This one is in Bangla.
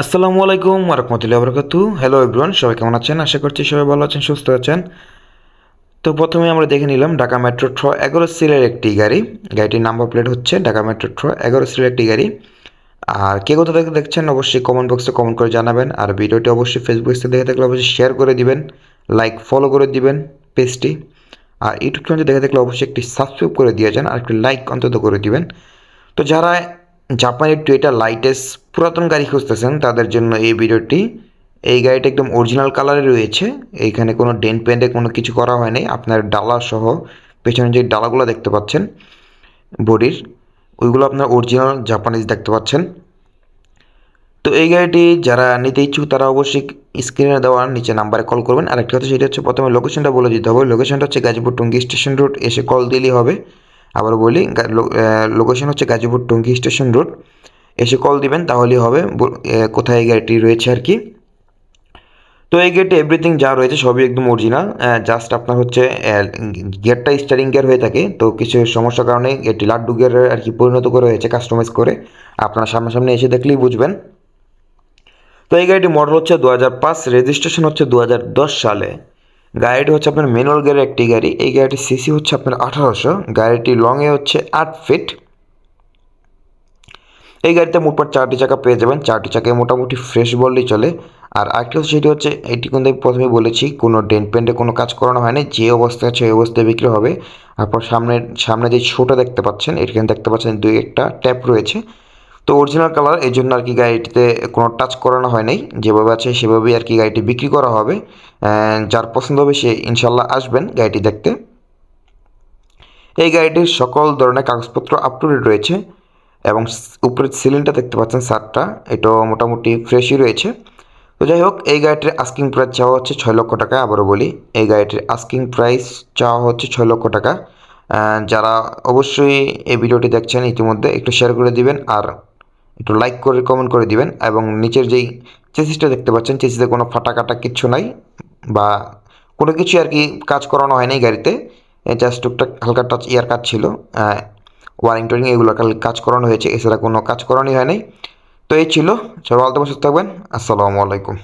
আসসালামু আলাইকুম ওরহমতুল্লাহ বরকাতু। হ্যালো এভরিওয়ান সবাই কেমন আছেন? আশা করছি সবাই ভালো আছেন, সুস্থ আছেন। তো প্রথমে আমরা দেখে নিলাম ঢাকা মেট্রো ট্র এগারো সিলের একটি গাড়ি। গাড়িটির নাম্বার প্লেট হচ্ছে ঢাকা মেট্রো ট্র এগারো সিলের একটি গাড়ি। আর কে কোথা থেকে দেখছেন অবশ্যই কমেন্ট বক্সে কমেন্ট করে জানাবেন। আর ভিডিওটি অবশ্যই ফেসবুক থেকে দেখে থাকলে অবশ্যই শেয়ার করে দিবেন। লাইক ফলো করে দিবেন পেজটি। আর ইউটিউব চ্যানেল দেখে থাকলে অবশ্যই একটি সাবস্ক্রাইব করে দিয়ে যান আর একটি লাইক অন্তত করে দিবেন। তো যারা জাপানের টুয়েটা লাইটেস্ট পুরাতন গাড়ি খুঁজতেছেন, তাদের জন্য এই ভিডিওটি, এই গাড়িটা একদম অরিজিনাল কালারে রয়েছে। এইখানে কোনো ডেন্ট পেন্টে কোনো কিছু করা হয়নি আপনার ডালা সহ পেছনে যে ডালাগুলো দেখতে পাচ্ছেন, বডির, ওইগুলো আপনার অরিজিনাল জাপানিজ দেখতে পাচ্ছেন। তো এই গাড়িটি যারা নিতে ইচ্ছুক তারা অবশ্যই স্ক্রিনে দেওয়ার নিচে নাম্বারে কল করবেন। আর একটা কথা সেটা হচ্ছে, প্রথমে লোকেশনটা বলে দিতে হবে। লোকেশনটা হচ্ছে গাজীপুর টুঙ্গি স্টেশন রোড। এসে কল দিলেই হবে। আবার বলি লোকেশন হচ্ছে গাজীপুর টুঙ্গি স্টেশন রোড। এসে কল দিবেন, তাহলেই হবে। কোথায় এই গাড়িটি রয়েছে আর কি। তো এই গেটে এভরিথিং যা রয়েছে সবই একদম অরিজিনাল জাস্ট আপনার হচ্ছে গেটটা স্টারিং গিয়ার হয়ে থাকে। তো কিছু সমস্যার কারণে এটি লাড্ডু গিয়ার আর কি পরিণত করে হয়েছে কাস্টমাইজ করে। আপনারা সামনাসামনি এসে দেখলেই বুঝবেন। তো এই গাড়িটি মডেল হচ্ছে দু হাজার পাঁচ রেজিস্ট্রেশন হচ্ছে দু হাজার দশ সালে। গাড়িটি হচ্ছে আপনার ম্যানুয়াল গিয়ারের একটি গাড়ি। এই গাড়িটির সিসি হচ্ছে আপনার আঠারোশো। গাড়িটি লংয়ে হচ্ছে আট ফিট এই গাড়িতে মোটমাট চারটি চাকা পেয়ে যাবেন। চারটি চাকায় মোটামুটি ফ্রেশ বললেই চলে। আর আরেকটা সেটি হচ্ছে, এটি কিন্তু আমি প্রথমে বলেছি, কোনো ডেন্ট পেন্টে কোনো কাজ করানো হয়নি। যে অবস্থায় আছে, ওই অবস্থায় বিক্রি হবে। তারপর সামনে সামনে যে ছোটো দেখতে পাচ্ছেন, এখানে দেখতে পাচ্ছেন দুই একটা ট্যাপ রয়েছে। তো অরিজিনাল কালার এই জন্য আর কি গাড়িটিতে কোনো টাচ করানো হয় নাই। যেভাবে আছে সেভাবেই আর কি গাড়িটি বিক্রি করা হবে। যার পছন্দ হবে সে ইনশাল্লাহ আসবেন গাড়িটি দেখতে। এই গাড়িটির সকল ধরনের কাগজপত্র আপ টু ডেট রয়েছে এবং উপরের সিলিংটা দেখতে পাচ্ছেন সারটা, এটাও মোটামুটি ফ্রেশই রয়েছে। তো যাই হোক, এই গাড়িটির আস্কিং প্রাইস চাওয়া হচ্ছে ছয় লক্ষ টাকা, আবারও বলি, এই গাড়িটির আস্কিং প্রাইস চাওয়া হচ্ছে ছয় লক্ষ টাকা। যারা অবশ্যই এই ভিডিওটি দেখছেন, ইতিমধ্যে একটু শেয়ার করে দিবেন, আর একটু লাইক করে কমেন্ট করে দিবেন এবং নিচের যেই চেসিসটা দেখতে পাচ্ছেন চেসিসে কোনো ফাটা কাটা কিচ্ছু নাই বা কোনো কিছু আর কি কাজ করানো হয়নি গাড়িতে। জাস্ট টুকটাক হালকা টাচ ইয়ার কাজ ছিল। ওয়ারিং টোয়ারিং এগুলো কাজ করানো হয়েছে, এছাড়া কোনো কাজ করানোই হয়নি। তো এই ছিল। সবাই আলতো থাকবেন। আসসালামু আলাইকুম।